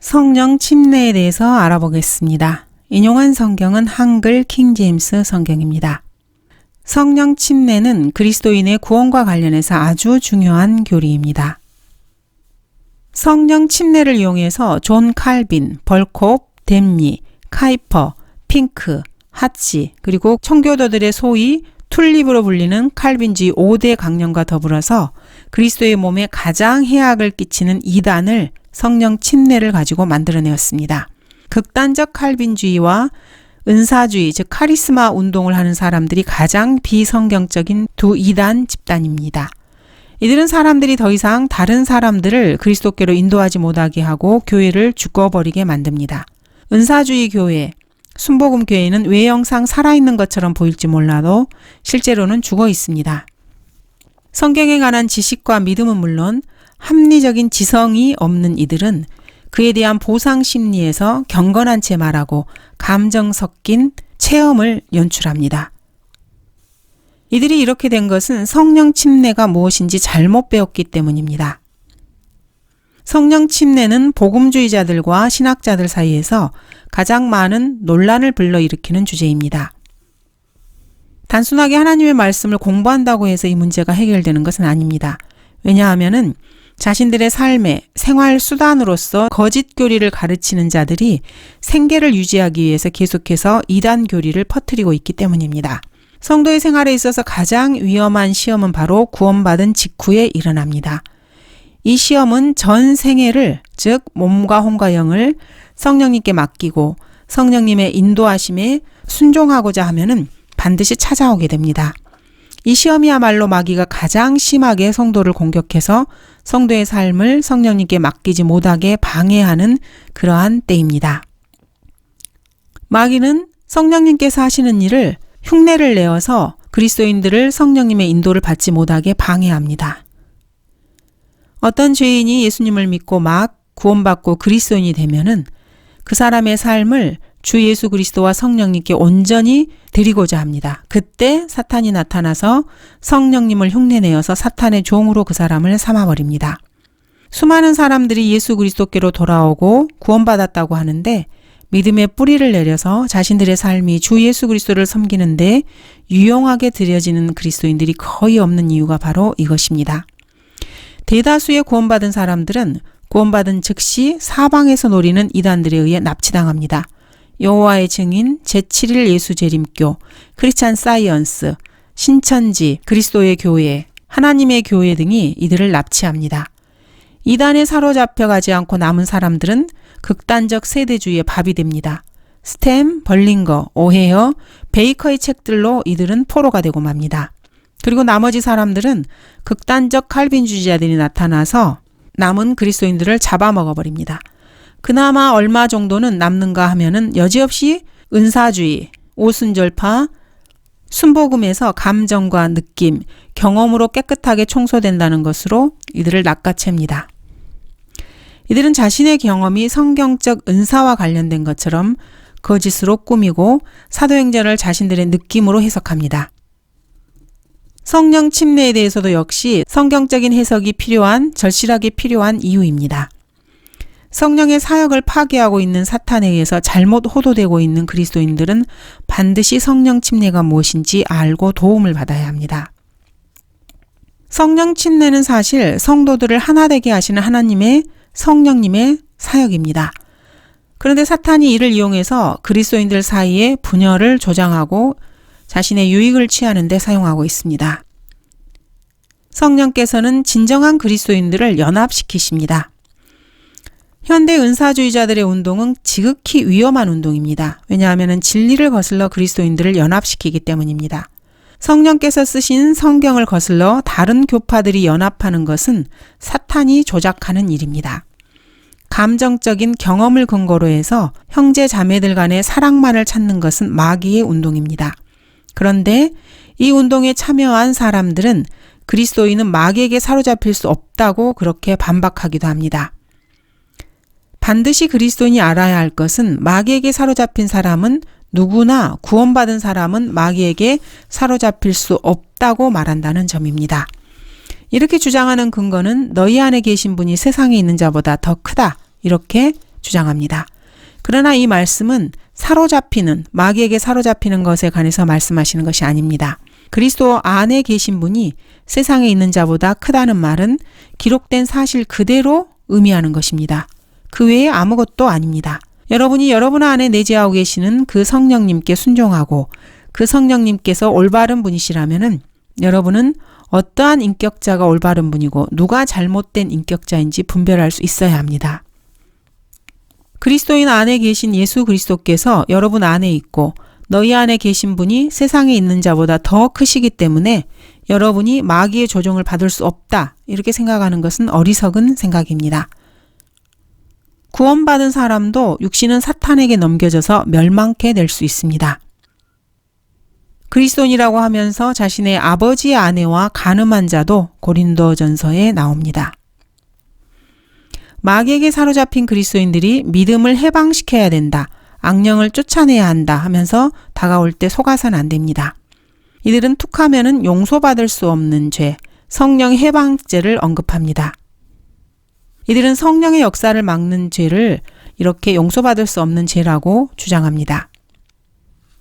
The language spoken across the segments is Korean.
성령 침례에 대해서 알아보겠습니다. 인용한 성경은 한글 킹제임스 성경입니다. 성령 침례는 그리스도인의 구원과 관련해서 아주 중요한 교리입니다. 성령 침례를 이용해서 존 칼빈, 벌콥, 댐리, 카이퍼, 핑크, 하치, 그리고 청교도들의 소위 툴립으로 불리는 칼빈주의 5대 강령과 더불어서 그리스도의 몸에 가장 해악을 끼치는 이단을 성령 침례를 가지고 만들어내었습니다. 극단적 칼빈주의와 은사주의, 즉 카리스마 운동을 하는 사람들이 가장 비성경적인 두 이단 집단입니다. 이들은 사람들이 더 이상 다른 사람들을 그리스도께로 인도하지 못하게 하고 교회를 죽어버리게 만듭니다. 은사주의 교회, 순복음 교회는 외형상 살아있는 것처럼 보일지 몰라도 실제로는 죽어 있습니다. 성경에 관한 지식과 믿음은 물론 합리적인 지성이 없는 이들은 그에 대한 보상 심리에서 경건한 채 말하고 감정 섞인 체험을 연출합니다. 이들이 이렇게 된 것은 성령 침례가 무엇인지 잘못 배웠기 때문입니다. 성령 침례는 복음주의자들과 신학자들 사이에서 가장 많은 논란을 불러일으키는 주제입니다. 단순하게 하나님의 말씀을 공부한다고 해서 이 문제가 해결되는 것은 아닙니다. 왜냐하면은 자신들의 삶의 생활 수단으로서 거짓 교리를 가르치는 자들이 생계를 유지하기 위해서 계속해서 이단 교리를 퍼뜨리고 있기 때문입니다. 성도의 생활에 있어서 가장 위험한 시험은 바로 구원받은 직후에 일어납니다. 이 시험은 전 생애를, 즉, 몸과 혼과 영을 성령님께 맡기고 성령님의 인도하심에 순종하고자 하면은 반드시 찾아오게 됩니다. 이 시험이야말로 마귀가 가장 심하게 성도를 공격해서 성도의 삶을 성령님께 맡기지 못하게 방해하는 그러한 때입니다. 마귀는 성령님께서 하시는 일을 흉내를 내어서 그리스도인들을 성령님의 인도를 받지 못하게 방해합니다. 어떤 죄인이 예수님을 믿고 막 구원받고 그리스도인이 되면은 그 사람의 삶을 주 예수 그리스도와 성령님께 온전히 드리고자 합니다. 그때 사탄이 나타나서 성령님을 흉내내어서 사탄의 종으로 그 사람을 삼아버립니다. 수많은 사람들이 예수 그리스도께로 돌아오고 구원받았다고 하는데 믿음의 뿌리를 내려서 자신들의 삶이 주 예수 그리스도를 섬기는데 유용하게 드려지는 그리스도인들이 거의 없는 이유가 바로 이것입니다. 대다수의 구원받은 사람들은 구원받은 즉시 사방에서 노리는 이단들에 의해 납치당합니다. 여호와의 증인, 제7일 예수 재림교, 크리스찬 사이언스, 신천지, 그리스도의 교회, 하나님의 교회 등이 이들을 납치합니다. 이단에 사로잡혀 가지 않고 남은 사람들은 극단적 세대주의의 밥이 됩니다. 스템, 벌링거, 오헤어, 베이커의 책들로 이들은 포로가 되고 맙니다. 그리고 나머지 사람들은 극단적 칼빈주의자들이 나타나서 남은 그리스도인들을 잡아먹어버립니다. 그나마 얼마 정도는 남는가 하면은 여지없이 은사주의, 오순절파, 순복음에서 감정과 느낌, 경험으로 깨끗하게 청소된다는 것으로 이들을 낚아챕니다. 이들은 자신의 경험이 성경적 은사와 관련된 것처럼 거짓으로 꾸미고 사도행전을 자신들의 느낌으로 해석합니다. 성령 침례에 대해서도 역시 성경적인 해석이 필요한, 절실하게 필요한 이유입니다. 성령의 사역을 파괴하고 있는 사탄에 의해서 잘못 호도되고 있는 그리스도인들은 반드시 성령 침례가 무엇인지 알고 도움을 받아야 합니다. 성령 침례는 사실 성도들을 하나 되게 하시는 하나님의 성령님의 사역입니다. 그런데 사탄이 이를 이용해서 그리스도인들 사이에 분열을 조장하고 자신의 유익을 취하는 데 사용하고 있습니다. 성령께서는 진정한 그리스도인들을 연합시키십니다. 현대 은사주의자들의 운동은 지극히 위험한 운동입니다. 왜냐하면 진리를 거슬러 그리스도인들을 연합시키기 때문입니다. 성령께서 쓰신 성경을 거슬러 다른 교파들이 연합하는 것은 사탄이 조작하는 일입니다. 감정적인 경험을 근거로 해서 형제 자매들 간의 사랑만을 찾는 것은 마귀의 운동입니다. 그런데 이 운동에 참여한 사람들은 그리스도인은 마귀에게 사로잡힐 수 없다고 그렇게 반박하기도 합니다. 반드시 그리스도인이 알아야 할 것은 마귀에게 사로잡힌 사람은 누구나 구원받은 사람은 마귀에게 사로잡힐 수 없다고 말한다는 점입니다. 이렇게 주장하는 근거는 너희 안에 계신 분이 세상에 있는 자보다 더 크다. 이렇게 주장합니다. 그러나 이 말씀은 사로잡히는 마귀에게 사로잡히는 것에 관해서 말씀하시는 것이 아닙니다. 그리스도 안에 계신 분이 세상에 있는 자보다 크다는 말은 기록된 사실 그대로 의미하는 것입니다. 그 외에 아무것도 아닙니다. 여러분이 여러분 안에 내재하고 계시는 그 성령님께 순종하고 그 성령님께서 올바른 분이시라면은 여러분은 어떠한 인격자가 올바른 분이고 누가 잘못된 인격자인지 분별할 수 있어야 합니다. 그리스도인 안에 계신 예수 그리스도께서 여러분 안에 있고 너희 안에 계신 분이 세상에 있는 자보다 더 크시기 때문에 여러분이 마귀의 조종을 받을 수 없다. 이렇게 생각하는 것은 어리석은 생각입니다. 구원받은 사람도 육신은 사탄에게 넘겨져서 멸망케 될 수 있습니다. 그리스도인이라고 하면서 자신의 아버지의 아내와 가늠한 자도 고린도전서에 나옵니다. 마귀에게 사로잡힌 그리스도인들이 믿음을 해방시켜야 된다. 악령을 쫓아내야 한다 하면서 다가올 때 속아선 안 됩니다. 이들은 툭하면은 용서받을 수 없는 죄, 성령 해방죄를 언급합니다. 이들은 성령의 역사를 막는 죄를 이렇게 용서받을 수 없는 죄라고 주장합니다.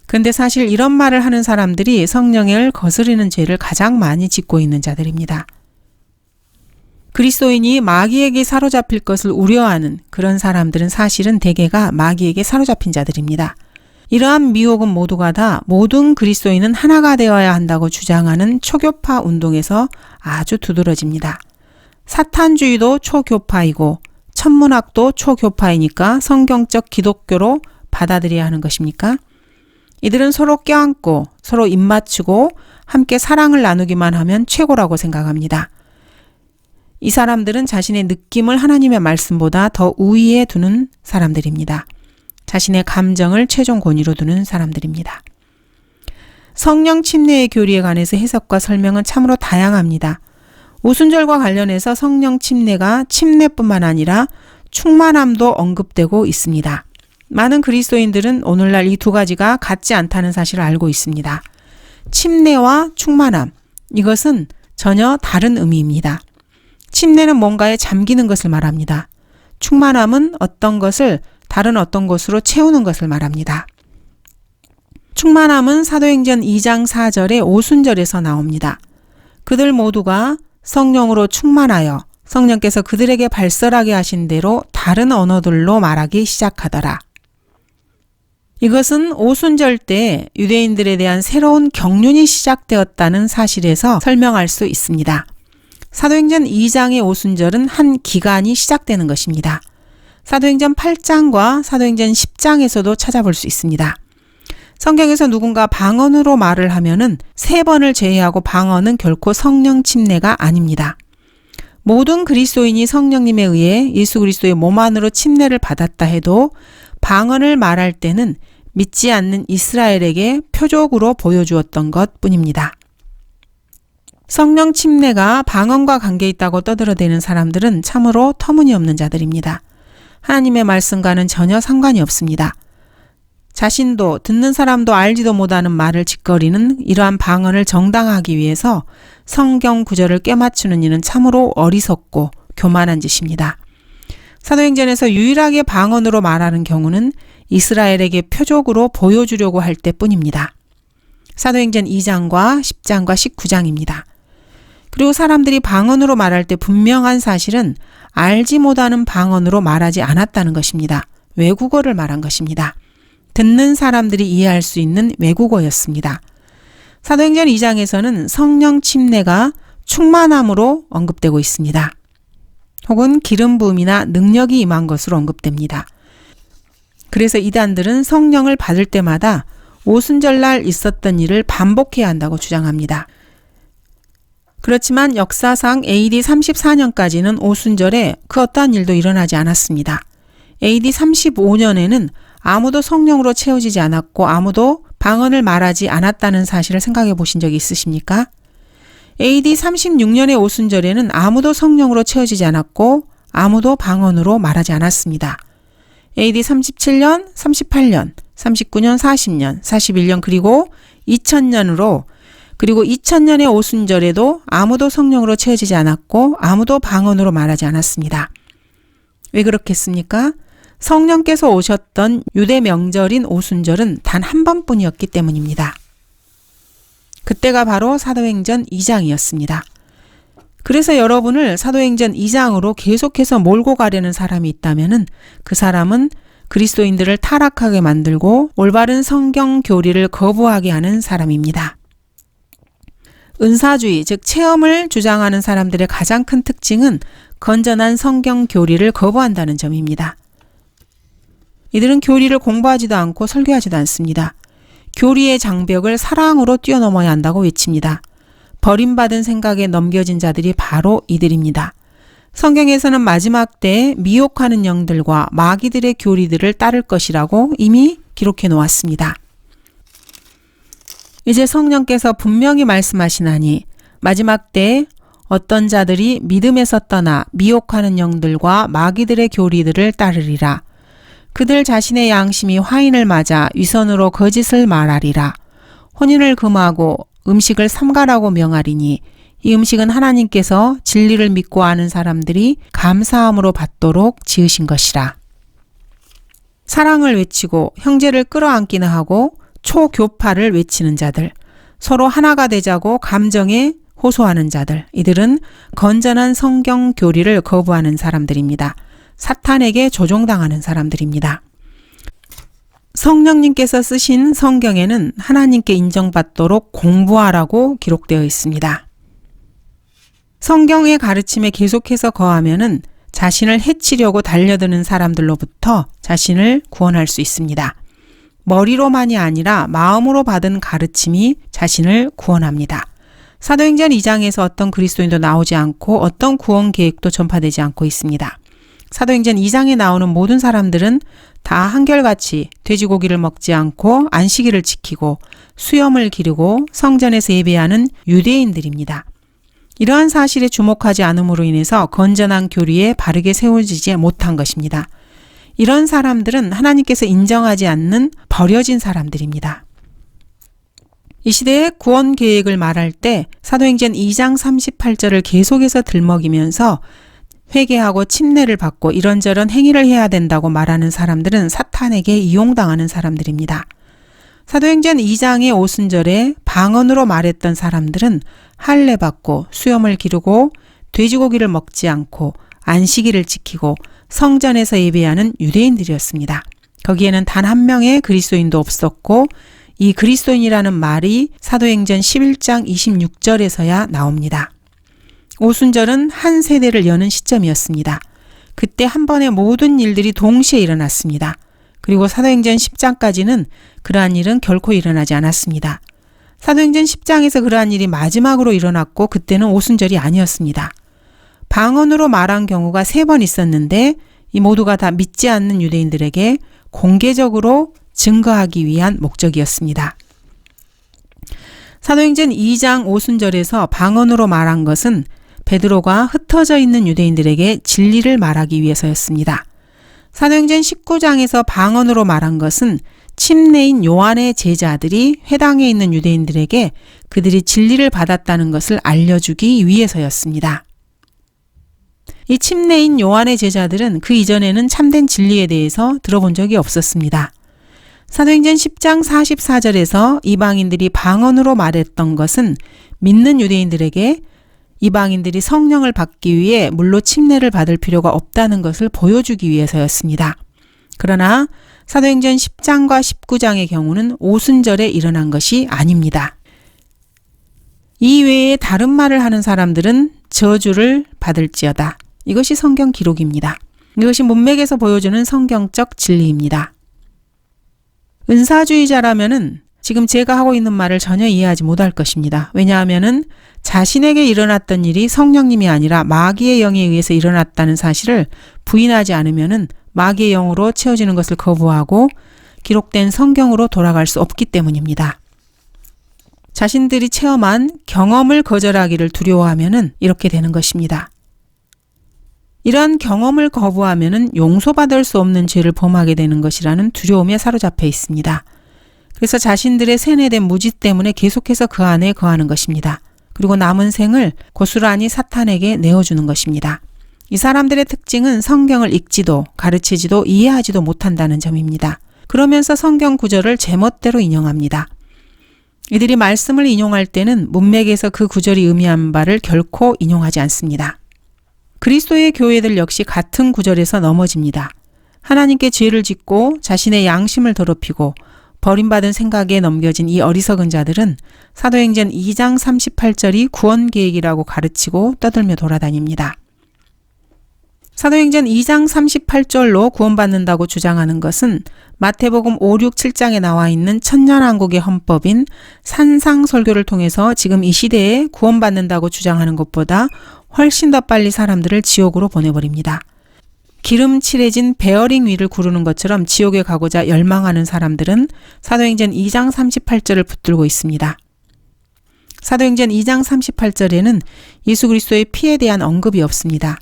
근데 사실 이런 말을 하는 사람들이 성령을 거스르는 죄를 가장 많이 짓고 있는 자들입니다. 그리스도인이 마귀에게 사로잡힐 것을 우려하는 그런 사람들은 사실은 대개가 마귀에게 사로잡힌 자들입니다. 이러한 미혹은 모두가 다 모든 그리스도인은 하나가 되어야 한다고 주장하는 초교파 운동에서 아주 두드러집니다. 사탄주의도 초교파이고 천문학도 초교파이니까 성경적 기독교로 받아들여야 하는 것입니까? 이들은 서로 껴안고 서로 입맞추고 함께 사랑을 나누기만 하면 최고라고 생각합니다. 이 사람들은 자신의 느낌을 하나님의 말씀보다 더 우위에 두는 사람들입니다. 자신의 감정을 최종 권위로 두는 사람들입니다. 성령 침례의 교리에 관해서 해석과 설명은 참으로 다양합니다. 오순절과 관련해서 성령 침례가 침례뿐만 아니라 충만함도 언급되고 있습니다. 많은 그리스도인들은 오늘날 이 두 가지가 같지 않다는 사실을 알고 있습니다. 침례와 충만함, 이것은 전혀 다른 의미입니다. 침례는 뭔가에 잠기는 것을 말합니다. 충만함은 어떤 것을 다른 어떤 것으로 채우는 것을 말합니다. 충만함은 사도행전 2장 4절의 오순절에서 나옵니다. 그들 모두가 성령으로 충만하여 성령께서 그들에게 발설하게 하신 대로 다른 언어들로 말하기 시작하더라. 이것은 오순절 때 유대인들에 대한 새로운 경륜이 시작되었다는 사실에서 설명할 수 있습니다. 사도행전 2장의 오순절은 한 기간이 시작되는 것입니다. 사도행전 8장과 사도행전 10장에서도 찾아볼 수 있습니다. 성경에서 누군가 방언으로 말을 하면은 세 번을 제외하고 방언은 결코 성령 침례가 아닙니다. 모든 그리스도인이 성령님에 의해 예수 그리스도의 몸 안으로 침례를 받았다 해도 방언을 말할 때는 믿지 않는 이스라엘에게 표적으로 보여주었던 것 뿐입니다. 성령 침례가 방언과 관계 있다고 떠들어대는 사람들은 참으로 터무니없는 자들입니다. 하나님의 말씀과는 전혀 상관이 없습니다. 자신도 듣는 사람도 알지도 못하는 말을 짓거리는 이러한 방언을 정당하기 위해서 성경 구절을 꿰맞추는 이는 참으로 어리석고 교만한 짓입니다. 사도행전에서 유일하게 방언으로 말하는 경우는 이스라엘에게 표적으로 보여주려고 할 때뿐입니다. 사도행전 2장과 10장과 19장입니다. 그리고 사람들이 방언으로 말할 때 분명한 사실은 알지 못하는 방언으로 말하지 않았다는 것입니다. 외국어를 말한 것입니다. 듣는 사람들이 이해할 수 있는 외국어였습니다. 사도행전 2장에서는 성령 침례가 충만함으로 언급되고 있습니다. 혹은 기름 부음이나 능력이 임한 것으로 언급됩니다. 그래서 이단들은 성령을 받을 때마다 오순절날 있었던 일을 반복해야 한다고 주장합니다. 그렇지만 역사상 AD 34년까지는 오순절에 그 어떠한 일도 일어나지 않았습니다. AD 35년에는 아무도 성령으로 채워지지 않았고 아무도 방언을 말하지 않았다는 사실을 생각해 보신 적이 있으십니까? AD 36년의 오순절에는 아무도 성령으로 채워지지 않았고 아무도 방언으로 말하지 않았습니다. AD 37년, 38년, 39년, 40년, 41년 그리고 2000년으로 그리고 2000년의 오순절에도 아무도 성령으로 채워지지 않았고 아무도 방언으로 말하지 않았습니다. 왜 그렇겠습니까? 성령께서 오셨던 유대 명절인 오순절은 단 한 번뿐이었기 때문입니다. 그때가 바로 사도행전 2장이었습니다. 그래서 여러분을 사도행전 2장으로 계속해서 몰고 가려는 사람이 있다면은 그 사람은 그리스도인들을 타락하게 만들고 올바른 성경 교리를 거부하게 하는 사람입니다. 은사주의, 즉 체험을 주장하는 사람들의 가장 큰 특징은 건전한 성경 교리를 거부한다는 점입니다. 이들은 교리를 공부하지도 않고 설교하지도 않습니다. 교리의 장벽을 사랑으로 뛰어넘어야 한다고 외칩니다. 버림받은 생각에 넘겨진 자들이 바로 이들입니다. 성경에서는 마지막 때 미혹하는 영들과 마귀들의 교리들을 따를 것이라고 이미 기록해 놓았습니다. 이제 성령께서 분명히 말씀하시나니 마지막 때 어떤 자들이 믿음에서 떠나 미혹하는 영들과 마귀들의 교리들을 따르리라. 그들 자신의 양심이 화인을 맞아 위선으로 거짓을 말하리라. 혼인을 금하고 음식을 삼가라고 명하리니 이 음식은 하나님께서 진리를 믿고 아는 사람들이 감사함으로 받도록 지으신 것이라. 사랑을 외치고 형제를 끌어안기나 하고 초교파를 외치는 자들, 서로 하나가 되자고 감정에 호소하는 자들, 이들은 건전한 성경 교리를 거부하는 사람들입니다. 사탄에게 조종당하는 사람들입니다. 성령님께서 쓰신 성경에는 하나님께 인정받도록 공부하라고 기록되어 있습니다. 성경의 가르침에 계속해서 거하면은 자신을 해치려고 달려드는 사람들로부터 자신을 구원할 수 있습니다. 머리로만이 아니라 마음으로 받은 가르침이 자신을 구원합니다. 사도행전 2장에서 어떤 그리스도인도 나오지 않고 어떤 구원 계획도 전파되지 않고 있습니다. 사도행전 2장에 나오는 모든 사람들은 다 한결같이 돼지고기를 먹지 않고 안식일을 지키고 수염을 기르고 성전에서 예배하는 유대인들입니다. 이러한 사실에 주목하지 않음으로 인해서 건전한 교리에 바르게 세워지지 못한 것입니다. 이런 사람들은 하나님께서 인정하지 않는 버려진 사람들입니다. 이 시대의 구원 계획을 말할 때 사도행전 2장 38절을 계속해서 들먹이면서 회개하고 침례를 받고 이런저런 행위를 해야 된다고 말하는 사람들은 사탄에게 이용당하는 사람들입니다. 사도행전 2장의 오순절에 방언으로 말했던 사람들은 할례 받고 수염을 기르고 돼지고기를 먹지 않고 안식일을 지키고 성전에서 예배하는 유대인들이었습니다. 거기에는 단 한 명의 그리스도인도 없었고 이 그리스도인이라는 말이 사도행전 11장 26절에서야 나옵니다. 오순절은 한 세대를 여는 시점이었습니다. 그때 한 번에 모든 일들이 동시에 일어났습니다. 그리고 사도행전 10장까지는 그러한 일은 결코 일어나지 않았습니다. 사도행전 10장에서 그러한 일이 마지막으로 일어났고 그때는 오순절이 아니었습니다. 방언으로 말한 경우가 세 번 있었는데 이 모두가 다 믿지 않는 유대인들에게 공개적으로 증거하기 위한 목적이었습니다. 사도행전 2장 오순절에서 방언으로 말한 것은 베드로가 흩어져 있는 유대인들에게 진리를 말하기 위해서였습니다. 사도행전 19장에서 방언으로 말한 것은 침례인 요한의 제자들이 회당에 있는 유대인들에게 그들이 진리를 받았다는 것을 알려주기 위해서였습니다. 이 침례인 요한의 제자들은 그 이전에는 참된 진리에 대해서 들어본 적이 없었습니다. 사도행전 10장 44절에서 이방인들이 방언으로 말했던 것은 믿는 유대인들에게 이방인들이 성령을 받기 위해 물로 침례를 받을 필요가 없다는 것을 보여주기 위해서였습니다. 그러나 사도행전 10장과 19장의 경우는 오순절에 일어난 것이 아닙니다. 이 외에 다른 말을 하는 사람들은 저주를 받을지어다. 이것이 성경 기록입니다. 이것이 문맥에서 보여주는 성경적 진리입니다. 은사주의자라면은 지금 제가 하고 있는 말을 전혀 이해하지 못할 것입니다. 왜냐하면은 자신에게 일어났던 일이 성령님이 아니라 마귀의 영에 의해서 일어났다는 사실을 부인하지 않으면은 마귀의 영으로 채워지는 것을 거부하고 기록된 성경으로 돌아갈 수 없기 때문입니다. 자신들이 체험한 경험을 거절하기를 두려워하면은 이렇게 되는 것입니다. 이러한 경험을 거부하면은 용서받을 수 없는 죄를 범하게 되는 것이라는 두려움에 사로잡혀 있습니다. 그래서 자신들의 세뇌된 무지 때문에 계속해서 그 안에 거하는 것입니다. 그리고 남은 생을 고스란히 사탄에게 내어주는 것입니다. 이 사람들의 특징은 성경을 읽지도 가르치지도 이해하지도 못한다는 점입니다. 그러면서 성경 구절을 제멋대로 인용합니다. 이들이 말씀을 인용할 때는 문맥에서 그 구절이 의미한 바를 결코 인용하지 않습니다. 그리스도의 교회들 역시 같은 구절에서 넘어집니다. 하나님께 죄를 짓고 자신의 양심을 더럽히고 버림받은 생각에 넘겨진 이 어리석은 자들은 사도행전 2장 38절이 구원 계획이라고 가르치고 떠들며 돌아다닙니다. 사도행전 2장 38절로 구원받는다고 주장하는 것은 마태복음 5, 6, 7장에 나와 있는 천년왕국의 헌법인 산상설교를 통해서 지금 이 시대에 구원받는다고 주장하는 것보다 훨씬 더 빨리 사람들을 지옥으로 보내버립니다. 기름 칠해진 베어링 위를 구르는 것처럼 지옥에 가고자 열망하는 사람들은 사도행전 2장 38절을 붙들고 있습니다. 사도행전 2장 38절에는 예수 그리스도의 피에 대한 언급이 없습니다.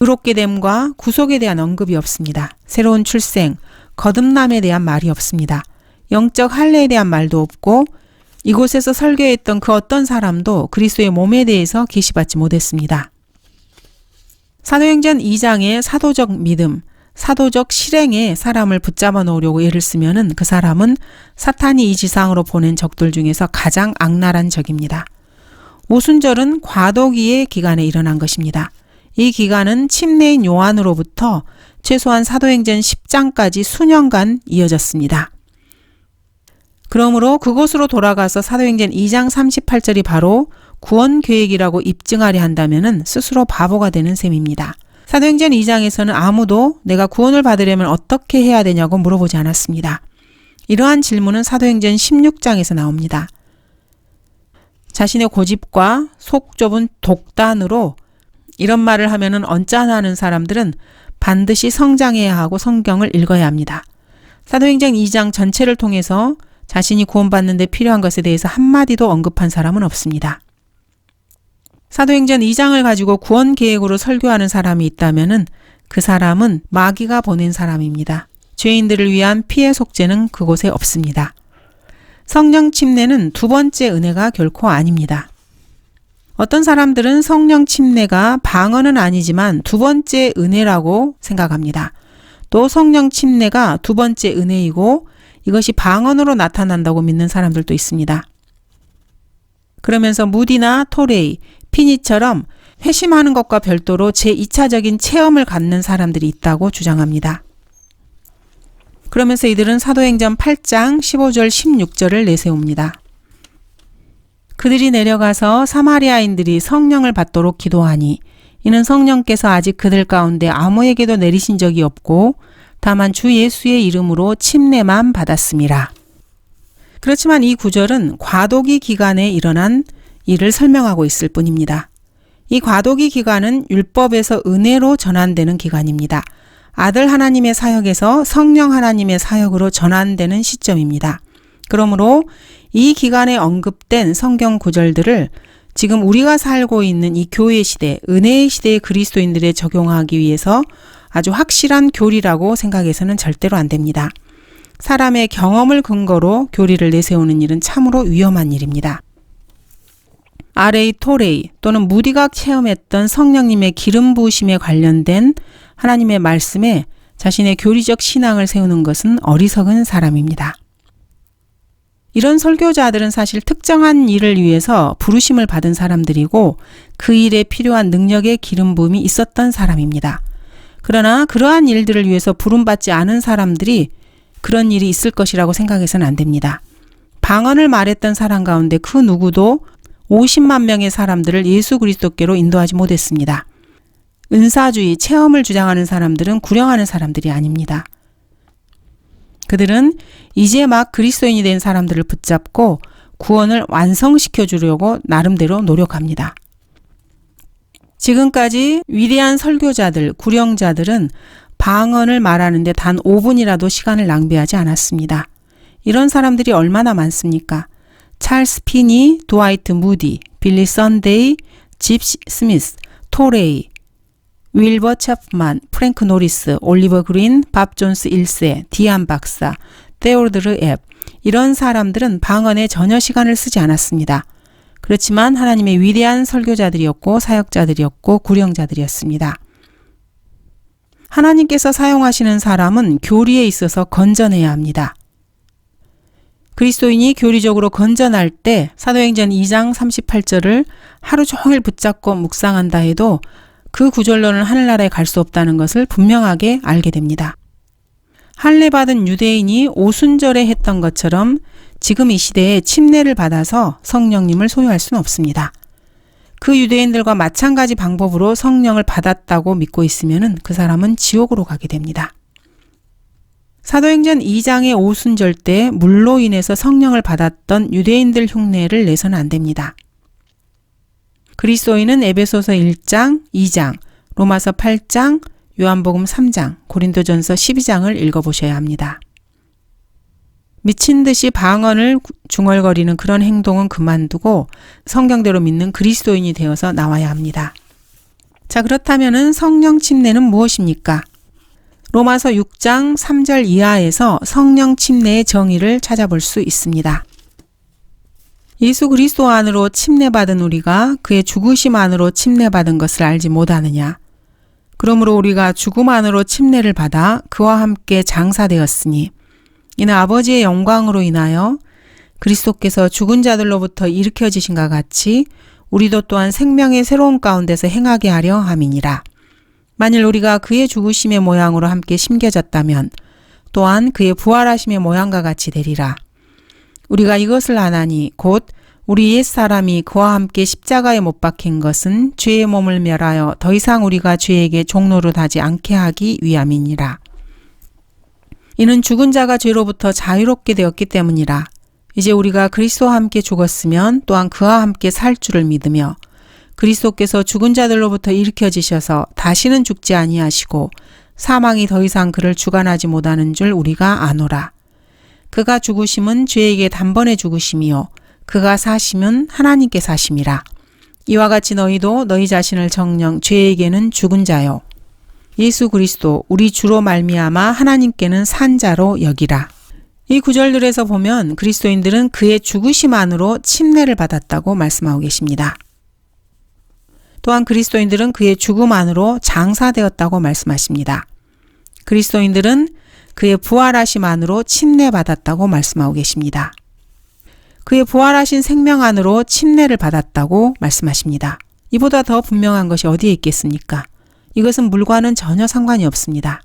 의롭게 됨과 구속에 대한 언급이 없습니다. 새로운 출생, 거듭남에 대한 말이 없습니다. 영적 할례에 대한 말도 없고 이곳에서 설교했던 그 어떤 사람도 그리스도의 몸에 대해서 계시받지 못했습니다. 사도행전 2장의 사도적 믿음, 사도적 실행에 사람을 붙잡아 놓으려고 애를 쓰면은 그 사람은 사탄이 이 지상으로 보낸 적들 중에서 가장 악랄한 적입니다. 오순절은 과도기의 기간에 일어난 것입니다. 이 기간은 침례인 요한으로부터 최소한 사도행전 10장까지 수년간 이어졌습니다. 그러므로 그곳으로 돌아가서 사도행전 2장 38절이 바로 구원 계획이라고 입증하려 한다면 스스로 바보가 되는 셈입니다. 사도행전 2장에서는 아무도 내가 구원을 받으려면 어떻게 해야 되냐고 물어보지 않았습니다. 이러한 질문은 사도행전 16장에서 나옵니다. 자신의 고집과 속 좁은 독단으로 이런 말을 하면은 언짢아하는 사람들은 반드시 성장해야 하고 성경을 읽어야 합니다. 사도행전 2장 전체를 통해서 자신이 구원받는데 필요한 것에 대해서 한마디도 언급한 사람은 없습니다. 사도행전 2장을 가지고 구원 계획으로 설교하는 사람이 있다면은 그 사람은 마귀가 보낸 사람입니다. 죄인들을 위한 피해 속죄는 그곳에 없습니다. 성령 침례는 두 번째 은혜가 결코 아닙니다. 어떤 사람들은 성령 침례가 방언은 아니지만 두 번째 은혜라고 생각합니다. 또 성령 침례가 두 번째 은혜이고 이것이 방언으로 나타난다고 믿는 사람들도 있습니다. 그러면서 무디나 토레이, 피니처럼 회심하는 것과 별도로 제2차적인 체험을 갖는 사람들이 있다고 주장합니다. 그러면서 이들은 사도행전 8장 15절 16절을 내세웁니다. 그들이 내려가서 사마리아인들이 성령을 받도록 기도하니 이는 성령께서 아직 그들 가운데 아무에게도 내리신 적이 없고 다만 주 예수의 이름으로 침례만 받았습니다. 그렇지만 이 구절은 과도기 기간에 일어난 일을 설명하고 있을 뿐입니다. 이 과도기 기간은 율법에서 은혜로 전환되는 기간입니다. 아들 하나님의 사역에서 성령 하나님의 사역으로 전환되는 시점입니다. 그러므로 이 기간에 언급된 성경 구절들을 지금 우리가 살고 있는 이 교회 시대, 은혜의 시대의 그리스도인들에 적용하기 위해서 아주 확실한 교리라고 생각해서는 절대로 안 됩니다. 사람의 경험을 근거로 교리를 내세우는 일은 참으로 위험한 일입니다. 아레이 토레이 또는 무디가 체험했던 성령님의 기름 부으심에 관련된 하나님의 말씀에 자신의 교리적 신앙을 세우는 것은 어리석은 사람입니다. 이런 설교자들은 사실 특정한 일을 위해서 부르심을 받은 사람들이고 그 일에 필요한 능력의 기름 부음이 있었던 사람입니다. 그러나 그러한 일들을 위해서 부름받지 않은 사람들이 그런 일이 있을 것이라고 생각해서는 안 됩니다. 방언을 말했던 사람 가운데 그 누구도 50만 명의 사람들을 예수 그리스도께로 인도하지 못했습니다. 은사주의, 체험을 주장하는 사람들은 구령하는 사람들이 아닙니다. 그들은 이제 막 그리스도인이 된 사람들을 붙잡고 구원을 완성시켜 주려고 나름대로 노력합니다. 지금까지 위대한 설교자들, 구령자들은 방언을 말하는데 단 5분이라도 시간을 낭비하지 않았습니다. 이런 사람들이 얼마나 많습니까? 찰스 피니, 도와이트 무디, 빌리 선데이, 집시 스미스, 토레이, 윌버 챕만, 프랭크 노리스, 올리버 그린, 밥 존스 1세, 디안 박사, 테오드르 앱 이런 사람들은 방언에 전혀 시간을 쓰지 않았습니다. 그렇지만 하나님의 위대한 설교자들이었고 사역자들이었고 구령자들이었습니다. 하나님께서 사용하시는 사람은 교리에 있어서 건전해야 합니다. 그리스도인이 교리적으로 건전할 때 사도행전 2장 38절을 하루 종일 붙잡고 묵상한다 해도 그 구절로는 하늘나라에 갈 수 없다는 것을 분명하게 알게 됩니다. 할례 받은 유대인이 오순절에 했던 것처럼 지금 이 시대에 침례를 받아서 성령님을 소유할 수는 없습니다. 그 유대인들과 마찬가지 방법으로 성령을 받았다고 믿고 있으면 그 사람은 지옥으로 가게 됩니다. 사도행전 2장의 오순절 때 물로 인해서 성령을 받았던 유대인들 흉내를 내서는 안 됩니다. 그리스도인은 에베소서 1장, 2장, 로마서 8장, 요한복음 3장, 고린도전서 12장을 읽어보셔야 합니다. 미친 듯이 방언을 중얼거리는 그런 행동은 그만두고 성경대로 믿는 그리스도인이 되어서 나와야 합니다. 자, 그렇다면 성령 침례는 무엇입니까? 로마서 6장 3절 이하에서 성령 침례의 정의를 찾아볼 수 있습니다. 예수 그리스도 안으로 침례받은 우리가 그의 죽으심 안으로 침례받은 것을 알지 못하느냐? 그러므로 우리가 죽음 안으로 침례를 받아 그와 함께 장사되었으니 이는 아버지의 영광으로 인하여 그리스도께서 죽은 자들로부터 일으켜지신가 같이 우리도 또한 생명의 새로운 가운데서 행하게 하려 함이니라. 만일 우리가 그의 죽으심의 모양으로 함께 심겨졌다면 또한 그의 부활하심의 모양과 같이 되리라. 우리가 이것을 아나니 곧 우리 옛 사람이 그와 함께 십자가에 못 박힌 것은 죄의 몸을 멸하여 더 이상 우리가 죄에게 종로를 하지 않게 하기 위함이니라. 이는 죽은 자가 죄로부터 자유롭게 되었기 때문이라. 이제 우리가 그리스도와 함께 죽었으면 또한 그와 함께 살 줄을 믿으며 그리스도께서 죽은 자들로부터 일으켜지셔서 다시는 죽지 아니하시고 사망이 더 이상 그를 주관하지 못하는 줄 우리가 아노라. 그가 죽으심은 죄에게 단번에 죽으심이요 그가 사심은 하나님께 사심이라. 이와 같이 너희도 너희 자신을 정령 죄에게는 죽은 자요 예수 그리스도 우리 주로 말미암아 하나님께는 산 자로 여기라. 이 구절들에서 보면 그리스도인들은 그의 죽으심 안으로 침례를 받았다고 말씀하고 계십니다. 또한 그리스도인들은 그의 죽음 안으로 장사되었다고 말씀하십니다. 그리스도인들은 그의 부활하심 안으로 침례받았다고 말씀하고 계십니다. 그의 부활하신 생명 안으로 침례를 받았다고 말씀하십니다. 이보다 더 분명한 것이 어디에 있겠습니까? 이것은 물과는 전혀 상관이 없습니다.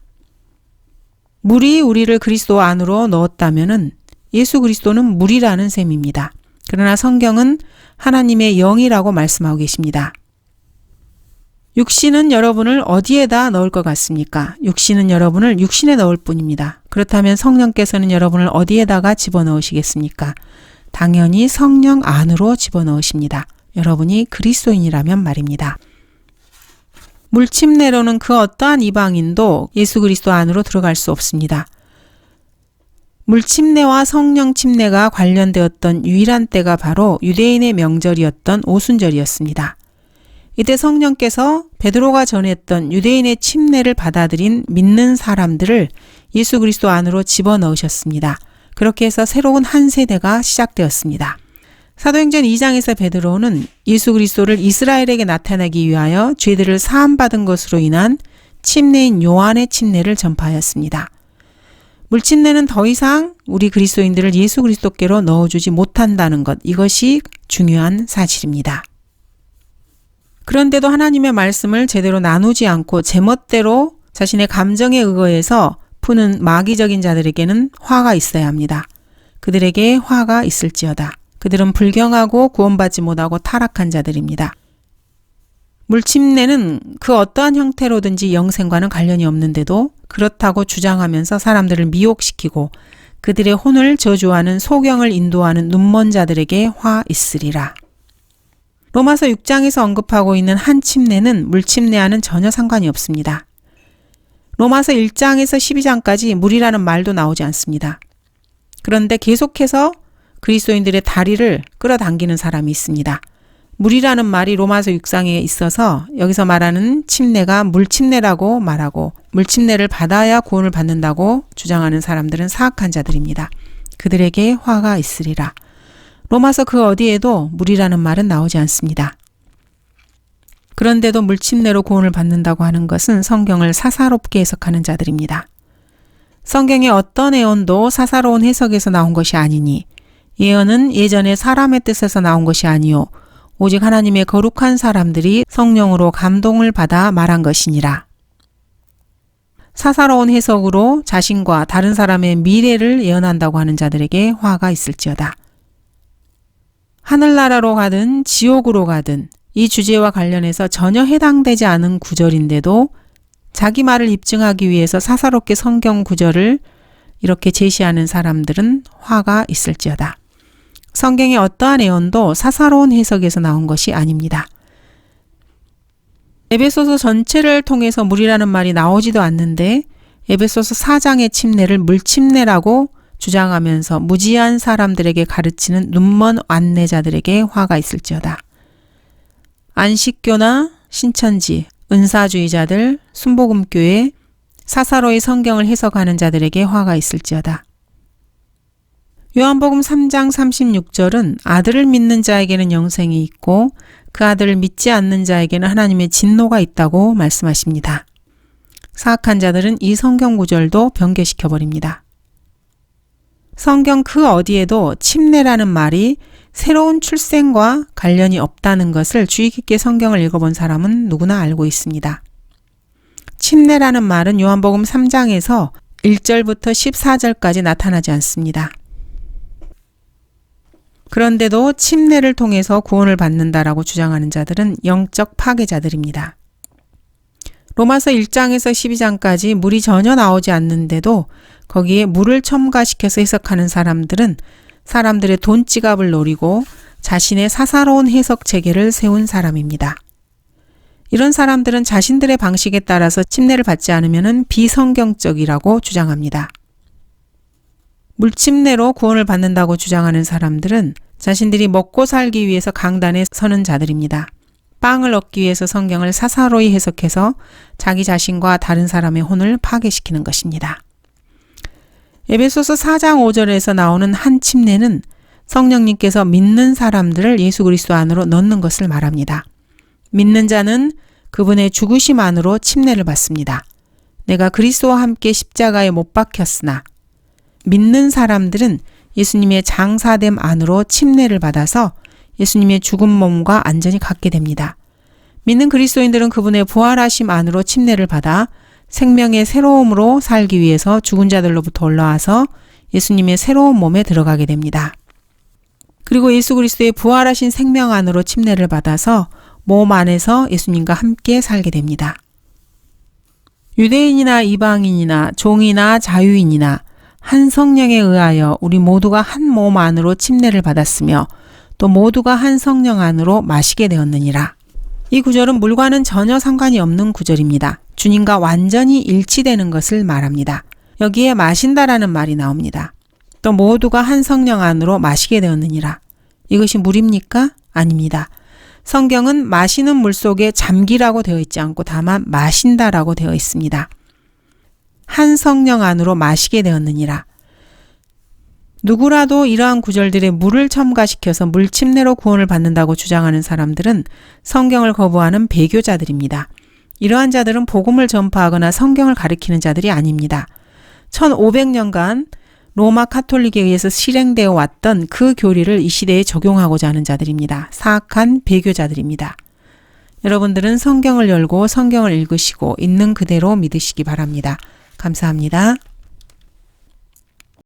물이 우리를 그리스도 안으로 넣었다면은 예수 그리스도는 물이라는 셈입니다. 그러나 성경은 하나님의 영이라고 말씀하고 계십니다. 육신은 여러분을 어디에다 넣을 것 같습니까? 육신은 여러분을 육신에 넣을 뿐입니다. 그렇다면 성령께서는 여러분을 어디에다가 집어넣으시겠습니까? 당연히 성령 안으로 집어넣으십니다. 여러분이 그리스도인이라면 말입니다. 물침내로는 그 어떠한 이방인도 예수 그리스도 안으로 들어갈 수 없습니다. 물침내와 성령 침내가 관련되었던 유일한 때가 바로 유대인의 명절이었던 오순절이었습니다. 이때 성령께서 베드로가 전했던 유대인의 침례를 받아들인 믿는 사람들을 예수 그리스도 안으로 집어넣으셨습니다. 그렇게 해서 새로운 한 세대가 시작되었습니다. 사도행전 2장에서 베드로는 예수 그리스도를 이스라엘에게 나타내기 위하여 죄들을 사함받은 것으로 인한 침례인 요한의 침례를 전파하였습니다. 물침례는 더 이상 우리 그리스도인들을 예수 그리스도께로 넣어주지 못한다는 것, 이것이 중요한 사실입니다. 그런데도 하나님의 말씀을 제대로 나누지 않고 제멋대로 자신의 감정에 의거해서 푸는 마귀적인 자들에게는 화가 있어야 합니다. 그들에게 화가 있을지어다. 그들은 불경하고 구원받지 못하고 타락한 자들입니다. 물침내는 그 어떠한 형태로든지 영생과는 관련이 없는데도 그렇다고 주장하면서 사람들을 미혹시키고 그들의 혼을 저주하는 소경을 인도하는 눈먼 자들에게 화 있으리라. 로마서 6장에서 언급하고 있는 한 침례는 물 침례와는 전혀 상관이 없습니다. 로마서 1장에서 12장까지 물이라는 말도 나오지 않습니다. 그런데 계속해서 그리스도인들의 다리를 끌어당기는 사람이 있습니다. 물이라는 말이 로마서 6장에 있어서 여기서 말하는 침례가 물침례라고 말하고 물침례를 받아야 구원을 받는다고 주장하는 사람들은 사악한 자들입니다. 그들에게 화가 있으리라. 로마서 그 어디에도 물이라는 말은 나오지 않습니다. 그런데도 물침내로 구원을 받는다고 하는 것은 성경을 사사롭게 해석하는 자들입니다. 성경의 어떤 예언도 사사로운 해석에서 나온 것이 아니니 예언은 예전에 사람의 뜻에서 나온 것이 아니요 오직 하나님의 거룩한 사람들이 성령으로 감동을 받아 말한 것이니라. 사사로운 해석으로 자신과 다른 사람의 미래를 예언한다고 하는 자들에게 화가 있을지어다. 하늘나라로 가든 지옥으로 가든 이 주제와 관련해서 전혀 해당되지 않은 구절인데도 자기 말을 입증하기 위해서 사사롭게 성경 구절을 이렇게 제시하는 사람들은 화가 있을지어다. 성경의 어떠한 예언도 사사로운 해석에서 나온 것이 아닙니다. 에베소서 전체를 통해서 물이라는 말이 나오지도 않는데 에베소서 4장의 침례를 물침례라고 주장하면서 무지한 사람들에게 가르치는 눈먼 안내자들에게 화가 있을지어다. 안식교나 신천지, 은사주의자들, 순복음교회, 사사로이 성경을 해석하는 자들에게 화가 있을지어다. 요한복음 3장 36절은 아들을 믿는 자에게는 영생이 있고 그 아들을 믿지 않는 자에게는 하나님의 진노가 있다고 말씀하십니다. 사악한 자들은 이 성경 구절도 변개시켜 버립니다. 성경 그 어디에도 침례라는 말이 새로운 출생과 관련이 없다는 것을 주의 깊게 성경을 읽어본 사람은 누구나 알고 있습니다. 침례라는 말은 요한복음 3장에서 1절부터 14절까지 나타나지 않습니다. 그런데도 침례를 통해서 구원을 받는다라고 주장하는 자들은 영적 파괴자들입니다. 로마서 1장에서 12장까지 물이 전혀 나오지 않는데도 거기에 물을 첨가시켜서 해석하는 사람들은 사람들의 돈 지갑을 노리고 자신의 사사로운 해석 체계를 세운 사람입니다. 이런 사람들은 자신들의 방식에 따라서 침례를 받지 않으면 비성경적이라고 주장합니다. 물침례로 구원을 받는다고 주장하는 사람들은 자신들이 먹고 살기 위해서 강단에 서는 자들입니다. 빵을 얻기 위해서 성경을 사사로이 해석해서 자기 자신과 다른 사람의 혼을 파괴시키는 것입니다. 에베소서 4장 5절에서 나오는 한 침례는 성령님께서 믿는 사람들을 예수 그리스도 안으로 넣는 것을 말합니다. 믿는 자는 그분의 죽으심 안으로 침례를 받습니다. 내가 그리스도와 함께 십자가에 못 박혔으나 믿는 사람들은 예수님의 장사됨 안으로 침례를 받아서 예수님의 죽은 몸과 안전히 갖게 됩니다. 믿는 그리스도인들은 그분의 부활하심 안으로 침례를 받아 생명의 새로움으로 살기 위해서 죽은 자들로부터 올라와서 예수님의 새로운 몸에 들어가게 됩니다. 그리고 예수 그리스도의 부활하신 생명 안으로 침례를 받아서 몸 안에서 예수님과 함께 살게 됩니다. 유대인이나 이방인이나 종이나 자유인이나 한 성령에 의하여 우리 모두가 한 몸 안으로 침례를 받았으며 또 모두가 한 성령 안으로 마시게 되었느니라. 이 구절은 물과는 전혀 상관이 없는 구절입니다. 주님과 완전히 일치되는 것을 말합니다. 여기에 마신다라는 말이 나옵니다. 또 모두가 한 성령 안으로 마시게 되었느니라. 이것이 물입니까? 아닙니다. 성경은 마시는 물 속에 잠기라고 되어 있지 않고 다만 마신다라고 되어 있습니다. 한 성령 안으로 마시게 되었느니라. 누구라도 이러한 구절들에 물을 첨가시켜서 물침례로 구원을 받는다고 주장하는 사람들은 성경을 거부하는 배교자들입니다. 이러한 자들은 복음을 전파하거나 성경을 가리키는 자들이 아닙니다. 1500년간 로마 카톨릭에 의해서 실행되어 왔던 그 교리를 이 시대에 적용하고자 하는 자들입니다. 사악한 배교자들입니다. 여러분들은 성경을 열고 성경을 읽으시고 있는 그대로 믿으시기 바랍니다. 감사합니다.